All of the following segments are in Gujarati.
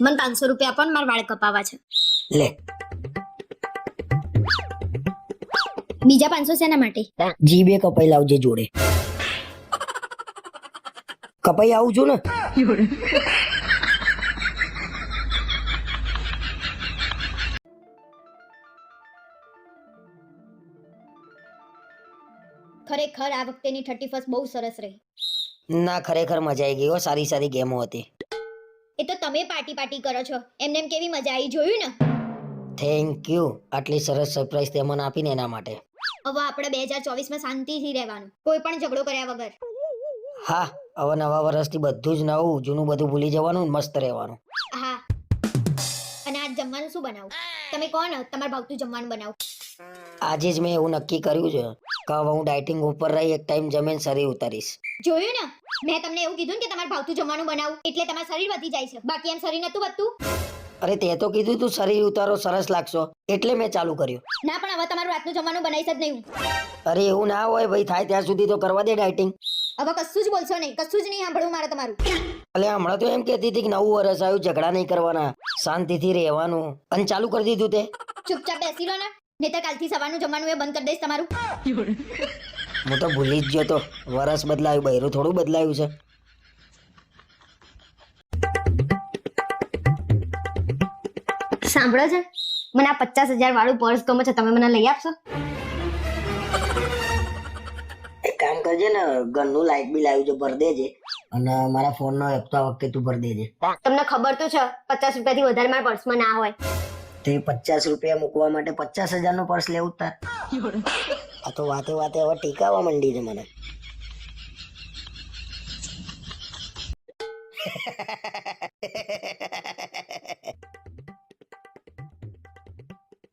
મને પાંચસો રૂપિયા પણ મારા વાળ કપાવા છે. લે. બીજા પાંચસો શેના માટે. જીબે કપાઈ લાવજે જોડે. કપાઈ આવું છું ને. ખરેખર આ વખતેની થર્ટી ફર્સ્ટ બહુ સરસ રહી. ના ખરેખર મજા આવી ગઈ હો. સારી સારી ગેમો હતી. એ તો તમે પાર્ટી પાર્ટી કરો છો. એમને એમ કેવી મજા આવી જોયું ને? થેન્ક યુ આટલી સરસ સરપ્રાઈઝ તે મને આપીને એના માટે. હવે આપણે બે હજાર ચોવીસમાં શાંતિથી રહેવાનું. કોઈ પણ ઝઘડો કર્યા વગર. હા હવે નવા વર્ષથી બધું જ નવું જૂનું બધું ભૂલી જવાનું ને મસ્ત રહેવાનું. હા. અને આજ જમવાનું શું બનાવું? તમે કોણ? તમારે ભાવતું જમવાનું બનાવું. આજે જ મેં એવું નક્કી કર્યું છે કે હવે હું ડાયટિંગ ઉપર રહી એક ટાઈમ જમીન શરીર ઉતારીશ. જોયું ને? મેં તમને એવું કીધું ને કે તમારે ભાવતું જમવાનું બનાવું એટલે તમારું શરીર વધી જાય છે. બાકી એમ શરીર નતું વધતું. અરે તે તો કીધું તું શરીર ઉતારો સરસ લાગશો. એટલે મેં ચાલુ કર્યું. ના પણ હવે તમારું રાતનું જમવાનું બનાવી જ નહીં અરે એવું ના હોય ભાઈ થાય ત્યાં સુધી તો કરવા દે ડાયટિંગ. હવે કશું જ બોલશો નહીં કશું જ નહીં સાંભળવું મારે તમારું. એટલે હમણાં તો એમ કહેતી હતી કે નવું વર્ષ આવ્યું ઝઘડા નહીં કરવાના શાંતિથી રહેવાનું. અને ચાલુ કરી દીધું તે. ચૂપચાપ બેસી લો ને નહીતર કાલથી સવારનું જમવાનું એ બંધ કરી દઈશ તમારું. હું તો ભૂલી જ ગયો તો વરસ બદલાયું બૈરું થોડું બદલાયું છે. સાંભળો છે મને આ પચાસ હજાર વાળું પર્સ ગમે છે તમે મને લઈ આપશો? એક કામ કરજે ને ઘરનું લાઇટ બિલ આવ્યું છે ભર દેજે. અને મારા ફોનનો હપ્તા વખતે તું ભર દેજે. તમને ખબર તો છે પચાસ રૂપિયાથી વધારે મારા પર્સમાં ના હોય. તે પચાસ રૂપિયા મૂકવા માટે પચાસ હજાર નો પર્સ લેવું તાર. આ તો વાતે વાતે હવે ટીકાવા માંડી છે મને.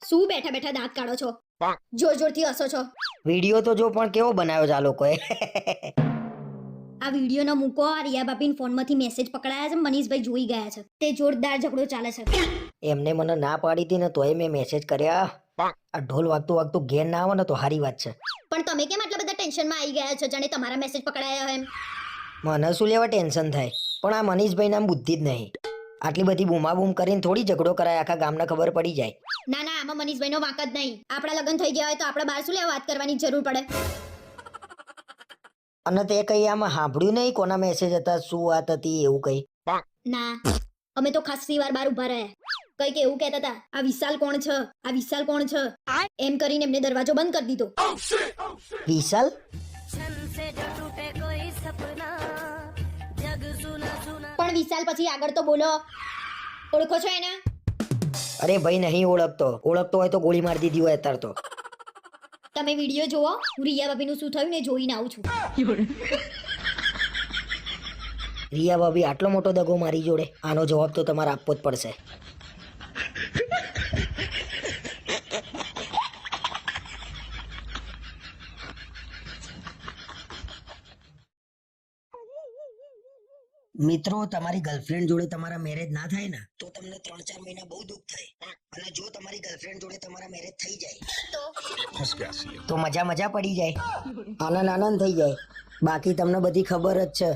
શું બેઠા બેઠા દાંત કાઢો છો? જોર જોરથી હસો છો. વીડિયો તો જો પણ કેવો બનાવ્યો છે આ લોકોએ. આ વિડીયોનો મૂકો આ રિયા બાપીન ફોનમાંથી મેસેજ પકડાયા છે મનીષભાઈ જોઈ ગયા છે. તે જોરદાર ઝઘડો ચાલે છે. એમને મને ના પાડી હતી ને તોય મેં મેસેજ કર્યા. આ ઢોલ વાગતું વાગતું ઘેર ના આવે ને તો સારી વાત છે. પણ તમે કેમ આટલા બધા ટેન્શનમાં આવી ગયા છો? જાણે તમારા મેસેજ પકડાયા હોય એમ. મને શું લેવા ટેન્શન થાય? પણ આ મનીષભાઈ નામ બુદ્ધિ જ નહીં. આટલી બધી બૂમાબૂમ કરીને થોડી ઝઘડો કરાય આખા ગામને ખબર પડી જાય. ના ના આમાં મનીષભાઈનો વાંક જ નહીં. આપણા લગ્ન થઈ ગયા હોય તો આપણે બહાર શું લેવા વાત કરવાની જરૂર પડે? અને તે કઈ આમાં સાંભળ્યું નહીં કોના મેસેજ હતા શું વાત હતી એવું કઈ? ના અમે તો ખાસી વાર બાર ઊભા રહ્યા. કંઈક એવું કહેતા હતા આ વિશાલ કોણ છે? આ વિશાલ કોણ છે? એમ કરીને એમને દરવાજો બંધ કરી દીધો. વિશાલ? પણ વિશાલ પછી આગળ તો બોલો. ઓળખો છો એને? અરે ભાઈ નહીં ઓળખતો. ઓળખતો હોય તો ગોળી મારી દીધી હોય અત્યારે તો. તમે વીડિયો જોવો હું રિયા ભાભીનું શું થયું ને જોઈને આવું છું. રિયા ભાભી આટલો મોટો દગો મારી જોડે. આનો જવાબ તો તમારે આપવો જ પડશે. મિત્રો તમારી ગર્લફ્રેન્ડ જોડે તમારા મેરેજ ના થાય ને તો તમને ત્રણ ચાર મહિના બહુ દુઃખ થાય. અને જો તમારી ગર્લફ્રેન્ડ જોડે તમારા મેરેજ થઈ જાય તો મજા મજા પડી જાય. આનંદ આનંદ થઈ જાય. બાકી તમને બધી ખબર જ છે.